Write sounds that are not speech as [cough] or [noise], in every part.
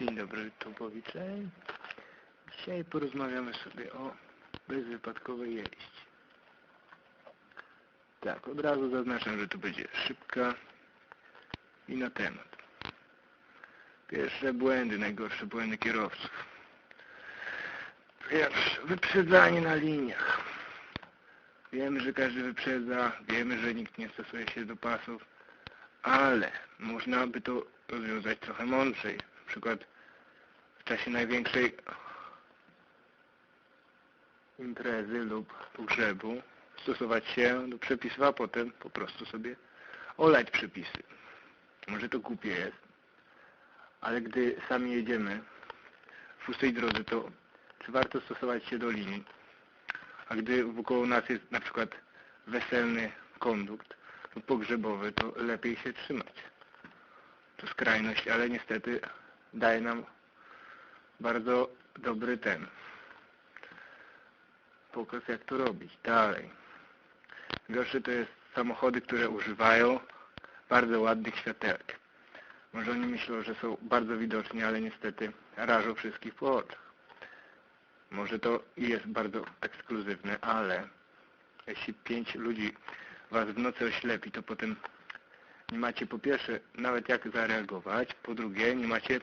Dzień dobry, Tubowicze. Dzisiaj porozmawiamy sobie o bezwypadkowej jeździe. Tak, od razu zaznaczam, że to będzie szybka i na temat. Pierwsze błędy, najgorsze błędy kierowców. Pierwsze, wyprzedzanie na liniach. Wiemy, że każdy wyprzedza, wiemy, że nikt nie stosuje się do pasów, ale można by to rozwiązać trochę mądrzej. Przykład w czasie największej imprezy lub pogrzebu stosować się do przepisów, a potem po prostu sobie olać przepisy. Może to głupie jest, ale gdy sami jedziemy w pustej drodze, to czy warto stosować się do linii? A gdy wokoło nas jest na przykład weselny kondukt lub pogrzebowy, to lepiej się trzymać. To skrajność, ale niestety daje nam bardzo dobry ten pokaz jak to robić. Dalej. Gorsze to jest samochody, które używają bardzo ładnych światełek. Może oni myślą, że są bardzo widoczni, ale niestety rażą wszystkich po oczach. Może to jest bardzo ekskluzywne, ale jeśli pięć ludzi was w nocy oślepi, to potem nie macie po pierwsze nawet jak zareagować, po drugie nie macie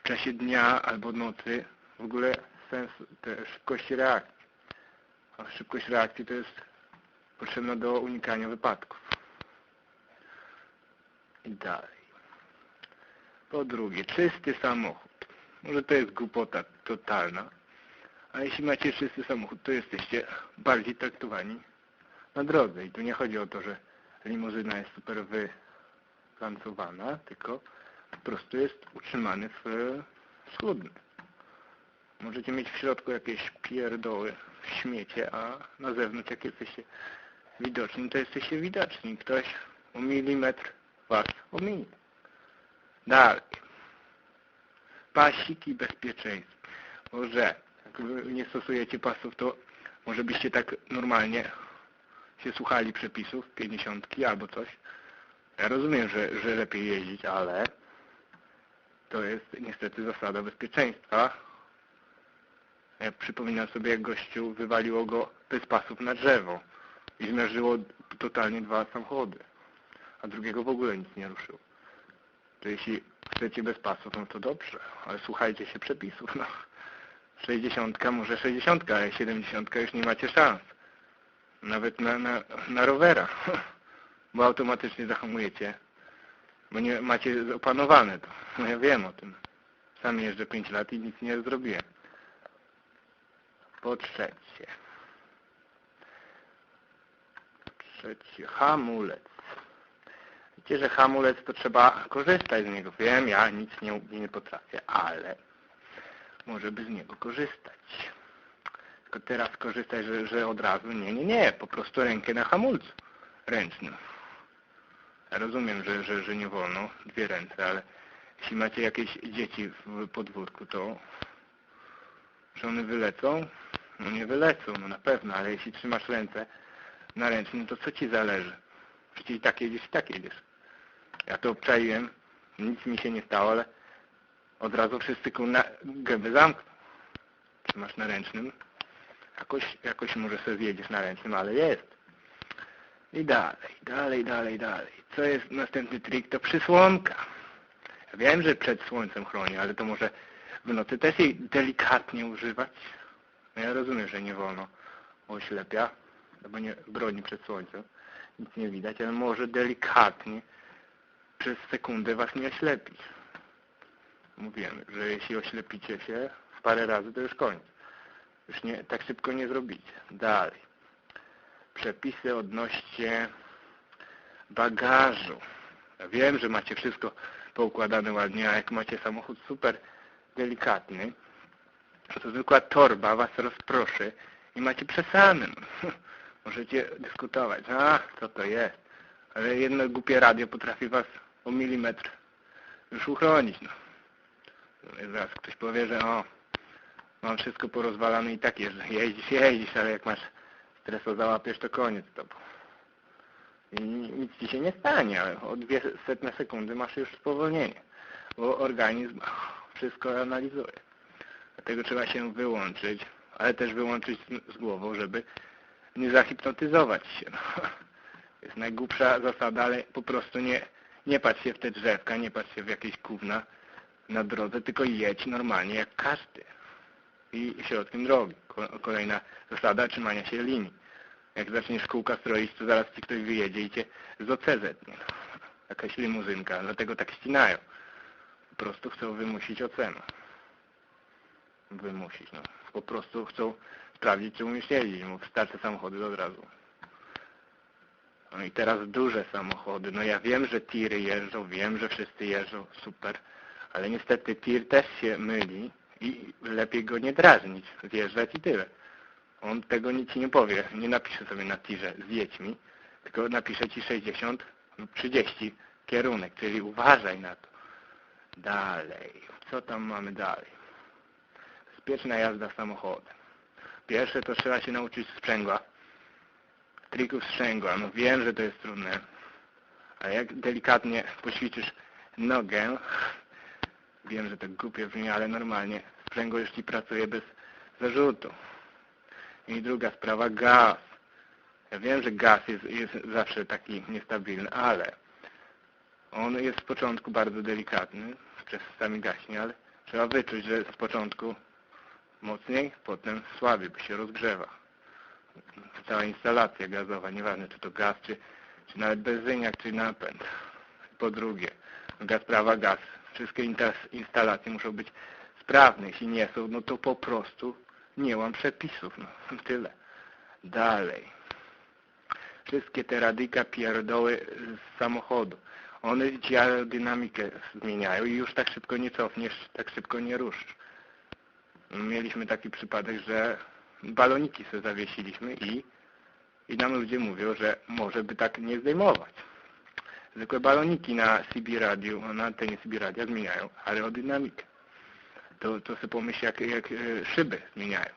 w czasie dnia albo nocy w ogóle sensu te szybkości reakcji. A szybkość reakcji to jest potrzebna do unikania wypadków. I dalej. Po drugie, czysty samochód. Może to jest głupota totalna, a jeśli macie czysty samochód, to jesteście bardziej traktowani na drodze. I tu nie chodzi o to, że limuzyna jest super wylancowana, tylko po prostu jest utrzymany w schludny. Możecie mieć w środku jakieś pierdoły, śmiecie, a na zewnątrz jak jesteście widoczni, to jesteście widoczni. Ktoś o milimetr was ominie. Dalej. Pasik i bezpieczeństwo. Może jak wy nie stosujecie pasów, to może byście tak normalnie się słuchali przepisów, 50 albo coś. Ja rozumiem, że, że lepiej jeździć, ale to jest niestety zasada bezpieczeństwa. Ja przypominam sobie, jak gościu wywaliło go bez pasów na drzewo i zmierzyło totalnie dwa samochody, a drugiego w ogóle nic nie ruszyło. To jeśli chcecie bez pasów, no to dobrze, ale słuchajcie się przepisów. No. 60, może 60, ale 70 już nie macie szans. Nawet na, na, na rowera, [laughs] bo automatycznie zahamujecie, bo nie macie opanowane to. No ja wiem o tym. Sam jeżdżę 5 lat i nic nie zrobiłem. Po trzecie. Trzecie, hamulec. Wiecie, że hamulec to trzeba korzystać z niego. Wiem, ja nic nie, nie potrafię, ale może by z niego korzystać. Tylko teraz korzystać, że, że od razu. Nie, nie, nie. Po prostu rękę na hamulcu ręcznym. Rozumiem, że, że, że nie wolno dwie ręce, ale jeśli macie jakieś dzieci w podwórku, to że one wylecą? No nie wylecą, no na pewno, ale jeśli trzymasz ręce na ręcznym, to co ci zależy? Przecież i tak jedziesz, i tak jedziesz. Ja to obczaiłem, nic mi się nie stało, ale od razu wszyscy na gęby zamkną. Trzymasz na ręcznym, jakoś, jakoś może sobie zjedziesz na ręcznym, ale jest. I dalej, dalej, dalej, dalej. Co jest następny trik? To przysłonka. Ja wiem, że przed słońcem chroni, ale to może w nocy też jej delikatnie używać. No ja rozumiem, że nie wolno oślepia, bo nie broni przed słońcem. Nic nie widać, ale może delikatnie przez sekundę was nie oślepić. Mówimy, że jeśli oślepicie się parę razy, to już koniec. Już nie, tak szybko nie zrobicie. Dalej. Przepisy odnośnie bagażu. Ja wiem, że macie wszystko poukładane ładnie, a jak macie samochód super delikatny, to zwykła torba was rozproszy i macie przesany. [laughs] Możecie dyskutować, a co to jest. Ale jedno głupie radio potrafi was o milimetr już uchronić. No. Zaraz ktoś powie, że o, mam wszystko porozwalane i tak jeżdżę. Jeździsz, jeździsz, ale jak masz streso załapiesz, to koniec to. I nic ci się nie stanie, ale o dwie setne sekundy masz już spowolnienie. bo organizm wszystko analizuje. Dlatego trzeba się wyłączyć, ale też wyłączyć z, głową, żeby nie zahipnotyzować się. No. [laughs] Jest najgłupsza zasada, ale po prostu nie, nie patrz się w te drzewka, nie patrz się w jakieś gówna na drodze, tylko jedź normalnie jak każdy. I środkiem drogi. Kolejna zasada trzymania się linii. Jak zaczniesz kółka stroić, to zaraz ci ktoś wyjedzie i cię z OC zetnie. Jakaś limuzynka, dlatego tak ścinają. Po prostu chcą wymusić ocenę. Wymusić, no. Po prostu chcą sprawdzić, czy umiesz jeździć. Mu wystarczy samochody od razu. No i teraz duże samochody. No ja wiem, że tiry jeżdżą, wiem, że wszyscy jeżdżą, super. Ale niestety tir też się myli i lepiej go nie drażnić, zjeżdżać i tyle. On tego nic nie powie. Nie napisze sobie na tirze z dziećmi, tylko napisze ci 60 lub 30 kierunek, czyli uważaj na to. Dalej. Co tam mamy dalej? Bezpieczna jazda samochodem. Pierwsze to trzeba się nauczyć sprzęgła. Trików sprzęgła. No wiem, że to jest trudne. A jak delikatnie poćwiczysz nogę, wiem, że to głupie brzmi, ale normalnie Ci pracuje bez zarzutu. I druga sprawa, gaz. Ja wiem, że gaz jest, jest zawsze taki niestabilny, ale on jest z początku bardzo delikatny, przez sami gaśnie, ale trzeba wyczuć, że z początku mocniej, potem słabiej, bo się rozgrzewa. Cała instalacja gazowa, nieważne czy to gaz, czy, czy nawet benzyniak, czy napęd. Po drugie, gaz prawa gaz. Wszystkie instalacje muszą być sprawne. Jeśli nie są, no to po prostu nie mam przepisów. No, [laughs] tyle. Dalej. Wszystkie te radyka pierdoły z samochodu. One ci aerodynamikę zmieniają i już tak szybko nie cofniesz, tak szybko nie ruszysz. Mieliśmy taki przypadek, że baloniki sobie zawiesiliśmy i, i nam ludzie mówią, że może by tak nie zdejmować. Zwykłe baloniki na CB radio, na antenie CB radia zmieniają aerodynamikę. To, to sobie pomyśl, jak, jak e, szyby zmieniają.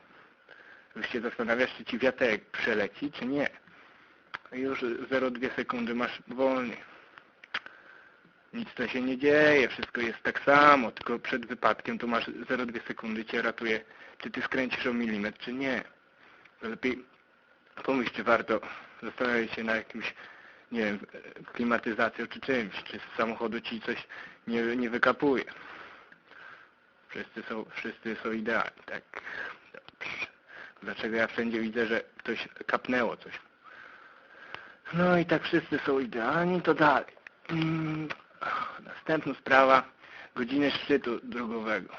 Już się zastanawiasz, czy ci wiaterek przeleci, czy nie. Już 0,2 sekundy masz wolniej. Nic to się nie dzieje, wszystko jest tak samo, tylko przed wypadkiem to masz 0,2 sekundy cię ratuje, czy ty skręcisz o milimetr, czy nie. Lepiej pomyśl, czy warto zastanowić się na jakimś, nie wiem, klimatyzacją czy czymś, czy z samochodu ci coś nie, nie wykapuje. Wszyscy są, wszyscy są idealni, tak. Dobrze. Dlaczego ja wszędzie widzę, że ktoś kapnęło coś. No i tak wszyscy są idealni, to dalej. Mm, Następna sprawa, godziny szczytu drogowego.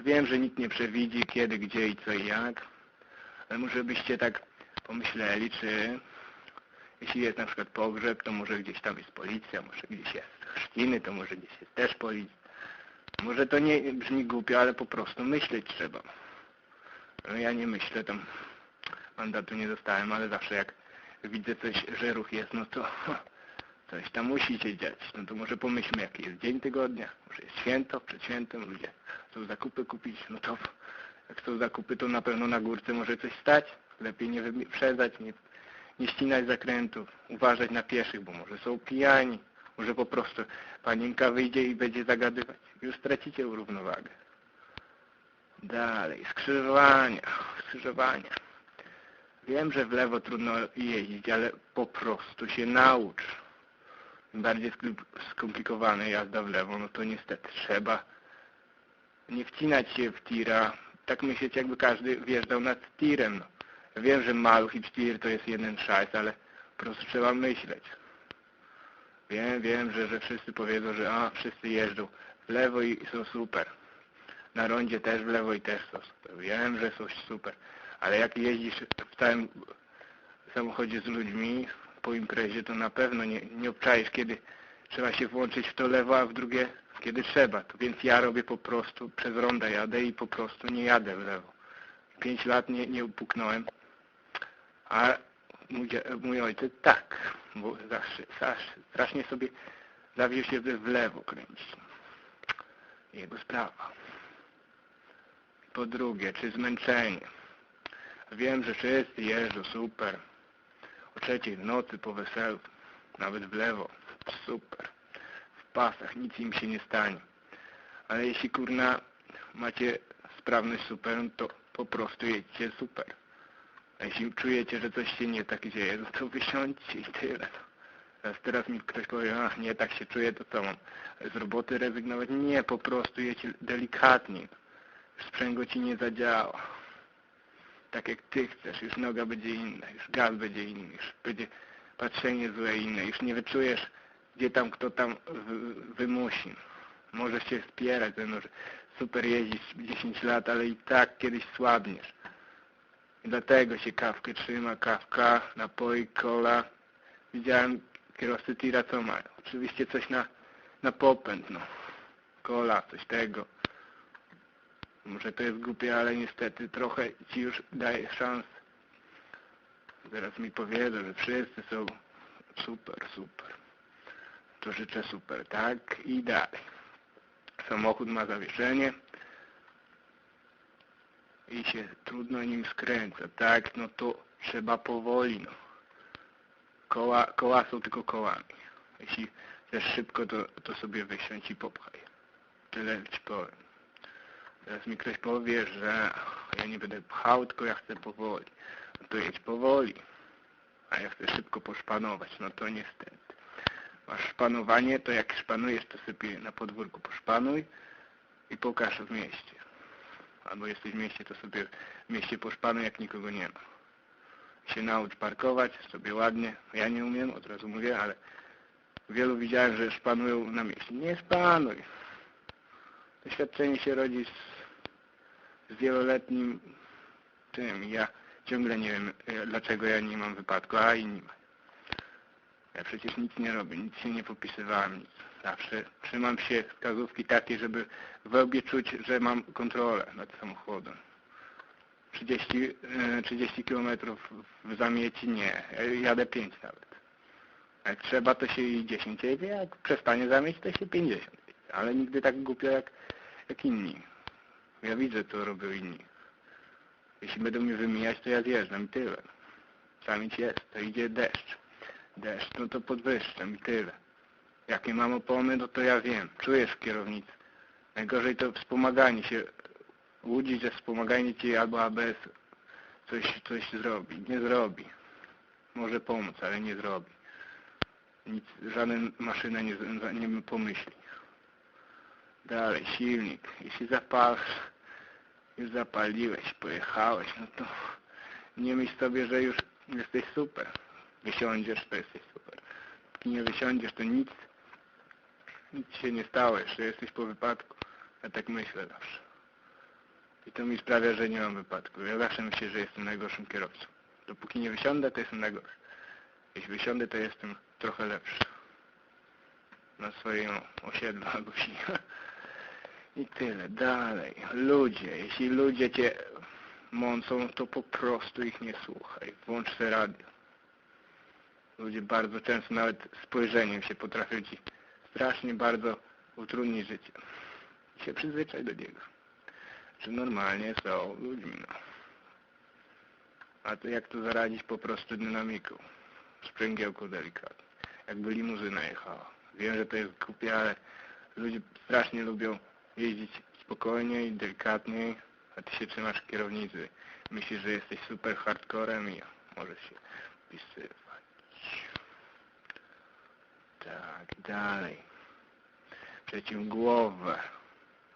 Wiem, że nikt nie przewidzi kiedy, gdzie i co i jak, ale może byście tak pomyśleli, czy jeśli jest na przykład pogrzeb, to może gdzieś tam jest policja, może gdzieś jest chrzciny, to może gdzieś jest też policja. Może to nie brzmi głupio, ale po prostu myśleć trzeba. No ja nie myślę, tam mandatu nie dostałem, ale zawsze jak widzę coś, że ruch jest, no to [laughs] Coś tam musi się dziać. No to może pomyślmy, jaki jest dzień tygodnia. Może jest święto, przed świętem, ludzie chcą zakupy kupić. No to jak chcą zakupy, to na pewno na górce może coś stać. Lepiej nie wyprzedzać, nie, nie ścinać zakrętów, uważać na pieszych, bo może są pijani. Może po prostu panienka wyjdzie i będzie zagadywać. Już stracicie równowagę. Dalej, skrzyżowania, skrzyżowania. Wiem, że w lewo trudno jeździć, ale po prostu się naucz bardziej skomplikowana jazda w lewo, no to niestety trzeba nie wcinać się w tira, tak myśleć jakby każdy wjeżdżał nad tirem. No. Wiem, że maluch i tir to jest jeden szajs, ale po prostu trzeba myśleć. Wiem, wiem, że, że wszyscy powiedzą, że a, wszyscy jeżdżą w lewo i są super. Na rondzie też w lewo i też są super. Wiem, że są super. Ale jak jeździsz w całym samochodzie z ludźmi, po imprezie, to na pewno nie, nie obczaisz, kiedy trzeba się włączyć w to lewo, a w drugie, kiedy trzeba. To więc ja robię po prostu, przez ronda jadę i po prostu nie jadę w lewo. Pięć lat nie, nie upuknąłem, a mój, mój ojciec tak, bo strasznie sobie zawił się w lewo kręcić. Jego sprawa. Po drugie, czy zmęczenie. Wiem, że wszyscy jeżdżą, super o trzeciej w nocy po weselu, nawet w lewo, super. W pasach, nic im się nie stanie. Ale jeśli kurna macie sprawność super, no to po prostu jedźcie super. Jeśli czujecie, że coś się nie tak dzieje, no to wysiądźcie i tyle. no. Teraz, teraz mi ktoś powie, ach nie, tak się czuję, to co mam? Z roboty rezygnować? Nie, po prostu jedź delikatnie. Sprzęgło ci nie zadziała. Tak jak ty chcesz, już noga będzie inna, już gaz będzie inny, już będzie patrzenie złe inne, już nie wyczujesz, gdzie tam kto tam wymusi. Możesz się spierać, że super jeździsz 10 lat, ale i tak kiedyś słabniesz. I dlatego się kawkę trzyma, kawka, napoi, cola. Widziałem kierowcy tira co mają. Oczywiście coś na, na popęd, no. Cola, coś tego. Może to jest głupie, ale niestety trochę ci już daje szans. Zaraz mi powiedzą, że wszyscy są super, super. To życzę super, tak? I dalej. Samochód ma zawieszenie i się trudno nim skręca, tak? No to trzeba powoli, no. Koła, koła są tylko kołami. Jeśli chcesz szybko, to, to sobie wysiądź i popchaj. Tyle ci powiem. Teraz mi ktoś powie, że ja nie będę pchał, tylko ja chcę powoli. No to jedź powoli. A ja chcę szybko poszpanować. No to niestety. Masz szpanowanie, to jak szpanujesz, to sobie na podwórku poszpanuj i pokaż w mieście. Albo jesteś w mieście, to sobie w mieście poszpanuj, jak nikogo nie ma. Się naucz parkować sobie ładnie. Ja nie umiem, od razu mówię, ale wielu widziałem, że szpanują na mieście. Nie szpanuj. Doświadczenie się rodzi z, z wieloletnim tym. Ja ciągle nie wiem, e, dlaczego ja nie mam wypadku, a inni mają. Ja przecież nic nie robię, nic się nie popisywałem, nic. Zawsze trzymam się wskazówki takiej, żeby w łbie czuć, że mam kontrolę nad samochodem. 30, e, 30 km w zamieci nie, ja jadę 5 nawet. Jak trzeba, to się i 10 jedzie, jak przestanie zamieć, to się 50. Ale nigdy tak głupio jak, jak inni. Ja widzę, co robią inni. Jeśli będą mnie wymijać, to ja zjeżdżam i tyle. Zamieć jest, to idzie deszcz. Deszcz, no to podwyższam i tyle. Jakie mam opony, no to ja wiem. Czujesz w kierownicy. Najgorzej to wspomaganie się. Łudzić, że wspomaganie ci albo ABS coś, coś zrobi. Nie zrobi. Może pomóc, ale nie zrobi. Nic, żadna maszyna nie, nie pomyśli. Dalej, silnik. Jeśli zapalasz, już zapaliłeś, pojechałeś, no to nie myśl sobie, że już jesteś super. Wysiądziesz, to jesteś super. Póki nie wysiądziesz, to nic, nic się nie stało jeszcze, jesteś po wypadku. Ja tak myślę zawsze. I to mi sprawia, że nie mam wypadku. Ja zawsze myślę, że jestem najgorszym kierowcą. Dopóki nie wysiądę, to jestem najgorszy. Jeśli wysiądę, to jestem trochę lepszy. Na swoim osiedlu albo. I tyle. Dalej. Ludzie. Jeśli ludzie cię mącą, to po prostu ich nie słuchaj. Włącz sobie radio. Ludzie bardzo często nawet spojrzeniem się potrafią ci strasznie bardzo utrudnić życie. I się przyzwyczaj do niego. Że normalnie są ludźmi. No. A to jak to zaradzić po prostu dynamiką? Sprzęgiełko delikatnie. Jakby limuzyna jechała. Wiem, że to jest głupie, ale ludzie strasznie lubią jeździć spokojniej, delikatniej, a ty się trzymasz kierownicy. Myślisz, że jesteś super hardcorem i możesz się pisywać. Tak, dalej. Przeciwgłowe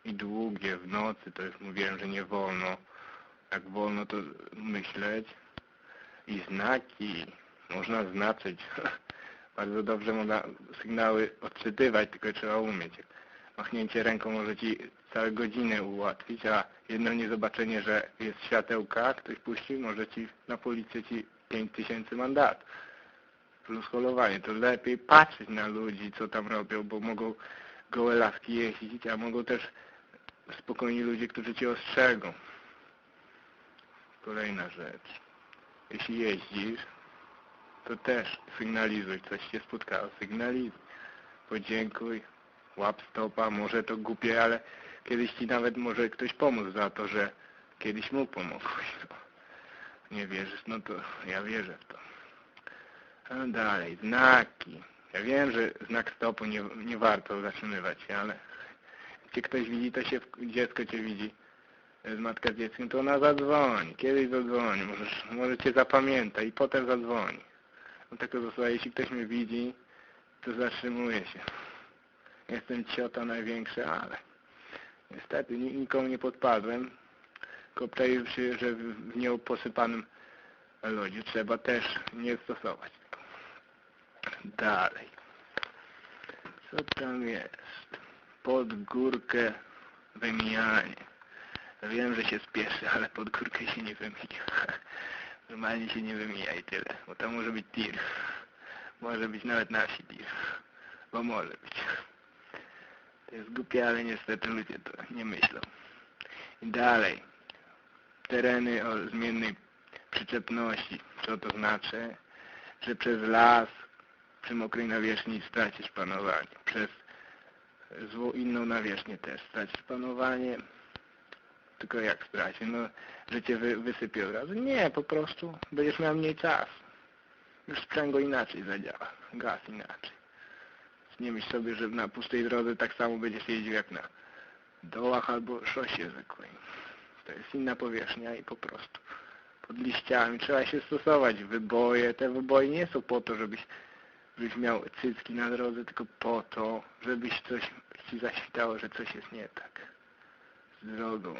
i długie w nocy, to już mówiłem, że nie wolno. Jak wolno to myśleć. I znaki. Można znaczyć. [laughs] Bardzo dobrze można sygnały odczytywać, tylko trzeba umieć. Machnięcie ręką może Ci całe godziny ułatwić, a jedno niezobaczenie, że jest światełka, ktoś puści, może Ci na policję Ci 5000 mandatów. Plus holowanie. To lepiej patrzeć na ludzi, co tam robią, bo mogą gołe laski jeździć, a mogą też spokojni ludzie, którzy Cię ostrzegą. Kolejna rzecz. Jeśli jeździsz, to też sygnalizuj, coś się spotkało, sygnalizuj. Podziękuj, łap stopa, może to głupie, ale kiedyś Ci nawet może ktoś pomóc za to, że kiedyś mu pomogłeś. [laughs] Nie wierzysz? No to ja wierzę w to. A dalej, znaki. Ja wiem, że znak stopu nie, nie warto zatrzymywać się, ale cię ktoś widzi, to się dziecko cię widzi z matka z dzieckiem, to ona zadzwoni, kiedyś zadzwoni, możesz, może cię zapamięta i potem zadzwoni. No to zostaje, jeśli ktoś mnie widzi, to zatrzymuje się. Jestem ciota największy, ale niestety ni- nikomu nie podpadłem. Kopczaju się, że w nieoposypanym lodzie trzeba też nie stosować. Dalej. Co tam jest? Pod górkę wymijanie. Wiem, że się spieszy, ale pod górkę się nie wymija. [laughs] Normalnie się nie wymija i tyle. Bo to może być tir. Może być nawet na wsi tir. Bo może być. To jest głupie, ale niestety ludzie to nie myślą. I dalej. Tereny o zmiennej przyczepności. Co to znaczy? Że przez las przy mokrej nawierzchni stracisz panowanie. Przez złą inną nawierzchnię też stracisz panowanie. Tylko jak stracisz? No, że cię wy, wysypie od razu? Nie, po prostu będziesz miał mniej czasu. Już sprzęgło inaczej zadziała. Gaz inaczej. Nie myśl sobie, że na pustej drodze tak samo będziesz jeździł jak na dołach albo szosie zwykłej. To jest inna powierzchnia i po prostu pod liściami trzeba się stosować. Wyboje, te wyboje nie są po to, żebyś, żebyś miał cycki na drodze, tylko po to, żebyś coś ci zaświtało, że coś jest nie tak z drogą.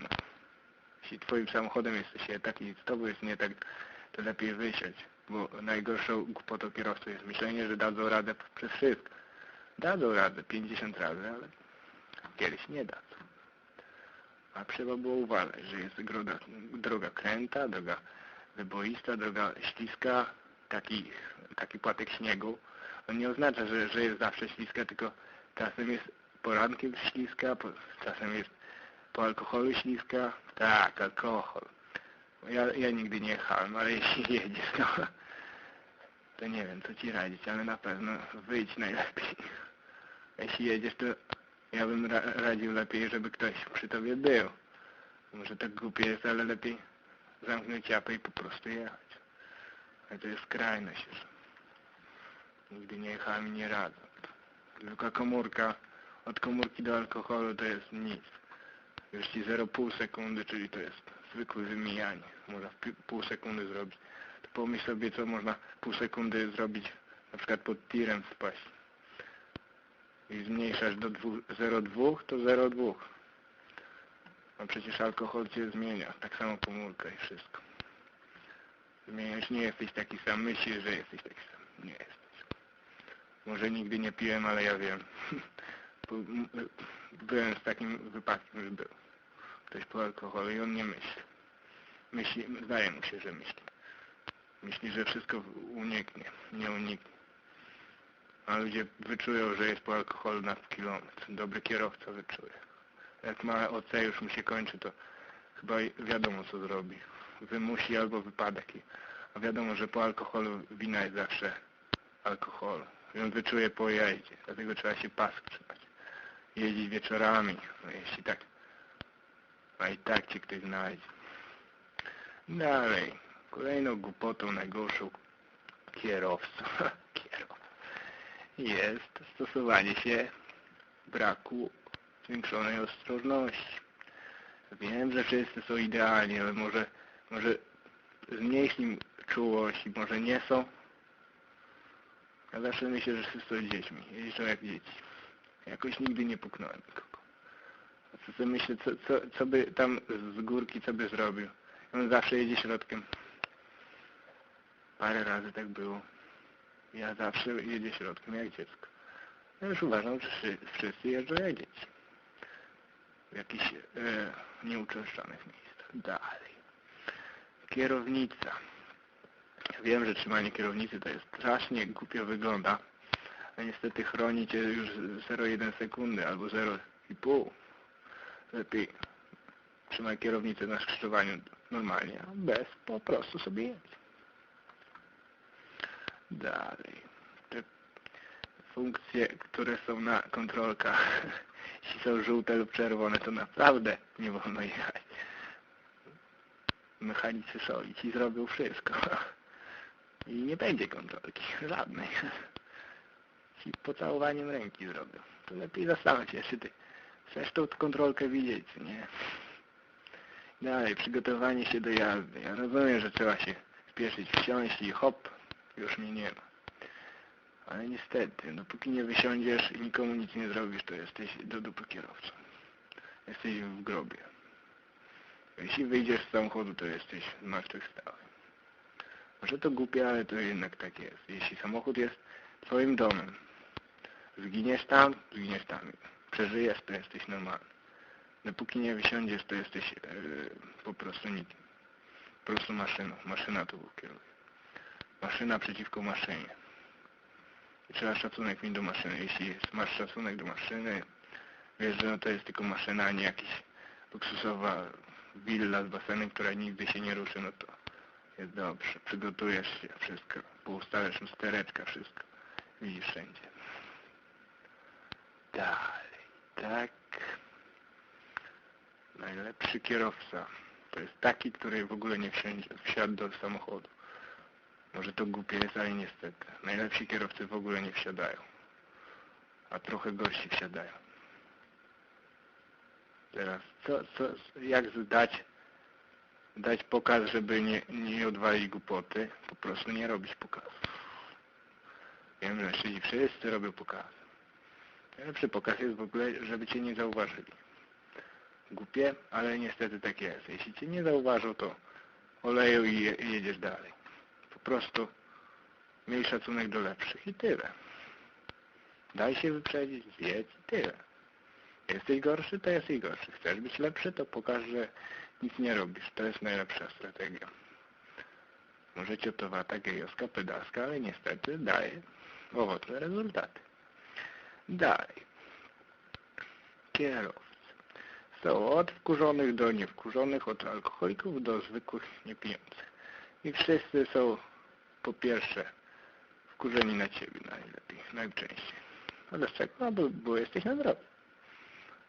Jeśli twoim samochodem jest coś nie tak i z tobą jest nie tak, to lepiej wysiąść, bo najgorszą głupotą kierowców jest myślenie, że dadzą radę przez wszystko. Dadzą radę 50 razy, ale kiedyś nie dadzą. A trzeba było uważać, że jest droga, droga kręta, droga wyboista, droga śliska, taki, taki płatek śniegu. On nie oznacza, że, że jest zawsze śliska, tylko czasem jest porankiem śliska, po, czasem jest po alkoholu śliska. Tak, alkohol. Ja, ja nigdy nie jechałem, ale [laughs] jeśli jedziesz, to, to nie wiem, co ci radzić, ale na pewno wyjdź najlepiej. Jeśli jedziesz, to ja bym ra radził lepiej, żeby ktoś przy tobie był. Może tak głupie jest, ale lepiej zamknąć japę i po prostu jechać. Ale to jest skrajność już. Nigdy nie jechałem i nie radzę. Tylko komórka, od komórki do alkoholu to jest nic. Już ci 0,5 sekundy, czyli to jest zwykłe wymijanie. Można w pół sekundy zrobić. To pomyśl sobie, co można pół sekundy zrobić, na przykład pod tirem wpaść i zmniejszasz do dwu- 0,2, to 0,2. A przecież alkohol cię zmienia, tak samo komórka i wszystko. Zmieniasz, nie jesteś taki sam, myślisz, że jesteś taki sam. Nie jesteś. Może nigdy nie piłem, ale ja wiem. [laughs] Byłem z takim wypadkiem, że był. Ktoś po alkoholu i on nie myśli. Myśli, zdaje mu się, że myśli. Myśli, że wszystko uniknie, nie uniknie. A ludzie wyczują, że jest po alkoholu na kilometr. Dobry kierowca wyczuje. Jak ma OC już mu się kończy, to chyba wiadomo co zrobi. Wymusi albo wypadek. A wiadomo, że po alkoholu wina jest zawsze alkoholu. On wyczuje po jeździe. Dlatego trzeba się pas trzymać. Jeździć wieczorami. No jeśli tak. A i tak cię ktoś znajdzie. Dalej. Kolejną głupotą najgorszą kierowcą. [laughs] Kierowca jest stosowanie się braku zwiększonej ostrożności. Wiem, że wszyscy są idealni, ale może, może zmniejsznij czułość i może nie są. Ja zawsze myślę, że wszyscy są dziećmi. Jeżdżą jak dzieci. Jakoś nigdy nie puknąłem nikogo. A co sobie myślę, co, co, co by tam z górki, co by zrobił? On zawsze jedzie środkiem. Parę razy tak było. Ja zawsze jedzie środkiem jak dziecko. Ja już uważam, że wszy- wszyscy jeżdżą jak dzieci. W jakichś e, nieuczęszczanych miejscach. Dalej. Kierownica. Wiem, że trzymanie kierownicy to jest strasznie głupio wygląda, a niestety chroni cię już 0,1 sekundy albo 0,5. Lepiej trzymaj kierownicę na skrzyżowaniu normalnie, a bez po prostu sobie jedź. Dalej. Te funkcje, które są na kontrolkach, [laughs] jeśli są żółte lub czerwone, to naprawdę nie wolno jechać. Mechanicy są i ci zrobią wszystko. [laughs] I nie będzie kontrolki, [laughs] żadnej. Ci pocałowaniem ręki zrobią. To lepiej zastanów się, czy ty Chcesz tą kontrolkę widzieć, nie? Dalej, przygotowanie się do jazdy. Ja rozumiem, że trzeba się spieszyć, wsiąść i hop, już mnie nie ma. Ale niestety, dopóki nie wysiądziesz i nikomu nic nie zrobisz, to jesteś do dupy kierowcą. Jesteś w grobie. Jeśli wyjdziesz z samochodu, to jesteś zmartwychwstały. Może to głupie, ale to jednak tak jest. Jeśli samochód jest twoim domem, zginiesz tam, zginiesz tam. Przeżyjesz, to jesteś normalny. Dopóki nie wysiądziesz, to jesteś yy, po prostu nikim. Po prostu maszyną. Maszyna to kieruje. Maszyna przeciwko maszynie. I trzeba szacunek mieć do maszyny. Jeśli masz szacunek do maszyny, wiesz, że no to jest tylko maszyna, a nie jakiś luksusowa willa z basenem, która nigdy się nie ruszy, no to jest dobrze. Przygotujesz się, wszystko. Poustawiasz lustereczka, wszystko. Widzisz wszędzie. Dalej, tak. Najlepszy kierowca to jest taki, który w ogóle nie wsiadł do samochodu. Może to głupie jest, ale niestety. Najlepsi kierowcy w ogóle nie wsiadają. A trochę gorsi wsiadają. Teraz, co, co, jak zdać, dać pokaz, żeby nie, nie odwalić głupoty? Po prostu nie robić pokazów. Wiem, że mężczyźni wszyscy robią pokazy. Najlepszy pokaz jest w ogóle, żeby Cię nie zauważyli. Głupie, ale niestety tak jest. Jeśli Cię nie zauważą, to oleją i je, jedziesz dalej. Po prostu miej szacunek do lepszych i tyle. Daj się wyprzedzić, zjedź i tyle. Jesteś gorszy, to jesteś gorszy. Chcesz być lepszy, to pokaż, że nic nie robisz. To jest najlepsza strategia. Może ciotowata, gejowska, pedalska, ale niestety daje owocne rezultaty. Dalej. Kierowcy. Są od wkurzonych do niewkurzonych, od alkoholików do zwykłych niepijących. I wszyscy są po pierwsze wkurzeni na Ciebie najlepiej, najczęściej. A dlaczego? No bo, bo jesteś na drodze.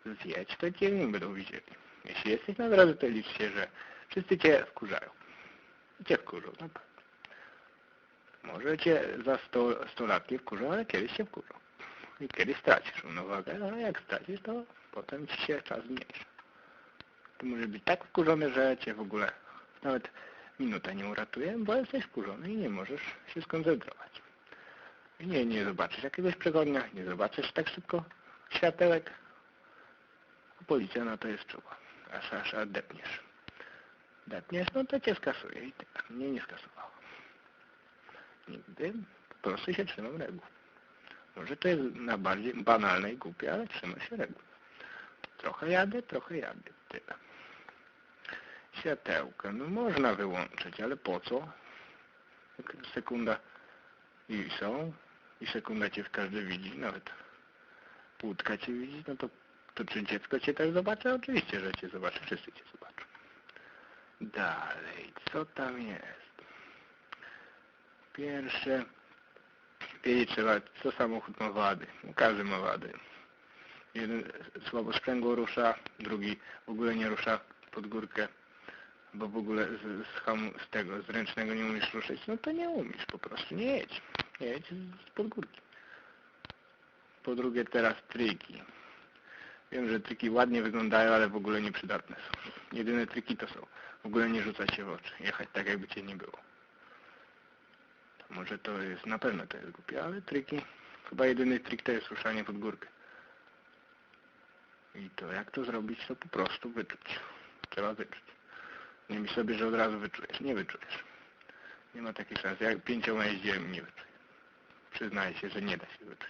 Zjedź, to Cię nie będą widzieli. Jeśli jesteś na drodze, to licz się, że wszyscy Cię wkurzają. I Cię wkurzą, naprawdę. Może Cię za 100, 100 lat nie wkurzą, ale kiedyś się wkurzą. I kiedyś stracisz równowagę, a jak stracisz, to potem Ci się czas zmniejsza. To może być tak wkurzony, że Cię w ogóle nawet minuta nie uratuje, bo jesteś wkurzony i nie możesz się skoncentrować. I nie, nie zobaczysz jakiegoś przegodnia, nie zobaczysz tak szybko światełek, policja na to jest czuła. Aż, aż, aż depniesz. No to Cię skasuje i tyle. Mnie nie skasowało. Nigdy po prostu się trzymam reguł. Może to jest na bardziej banalne i głupie, ale trzymam się reguł. Trochę jadę, trochę jadę. Tyle. Światełka. No można wyłączyć, ale po co? Sekunda i są. I sekunda Cię w każdy widzi, nawet łódka Cię widzi, no to, to czy dziecko Cię też zobaczy? Oczywiście, że Cię zobaczy. Wszyscy Cię zobaczą. Dalej, co tam jest? Pierwsze, wiedzieć trzeba, co samochód ma wady. Każdy ma wady. Jeden słabo sprzęgło rusza, drugi w ogóle nie rusza pod górkę, bo w ogóle z, z, hamu, z tego, z ręcznego nie umiesz ruszyć, no to nie umiesz, po prostu nie jedź. Nie jedź z pod górki. Po drugie teraz triki. Wiem, że triki ładnie wyglądają, ale w ogóle nieprzydatne są. Jedyne triki to są. W ogóle nie rzucać się w oczy. Jechać tak, jakby Cię nie było. To może to jest, na pewno to jest głupie, ale triki, chyba jedyny trik to jest ruszanie pod górkę. I to jak to zrobić, to po prostu wyczuć. Trzeba wyczuć. Nie myśl sobie, że od razu wyczujesz. Nie wyczujesz. Nie ma takiej szansy. Jak pięcioma jeździłem, nie wyczuję. Przyznaję się, że nie da się wyczuć.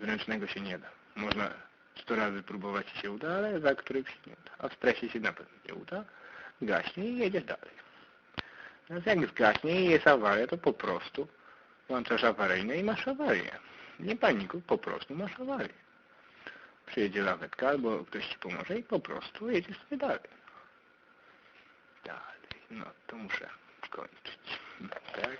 Z ręcznego się nie da. Można sto razy próbować się uda, ale za którymś się nie uda. A w stresie się na pewno nie uda. Gaśnie i jedziesz dalej. Więc jak zgaśnie i jest awaria, to po prostu włączasz awaryjne i masz awarię. Nie panikuj, po prostu masz awarię. Przyjedzie lawetka albo ktoś Ci pomoże i po prostu jedziesz sobie dalej. Dalej. No, to muszę skończyć. Tak.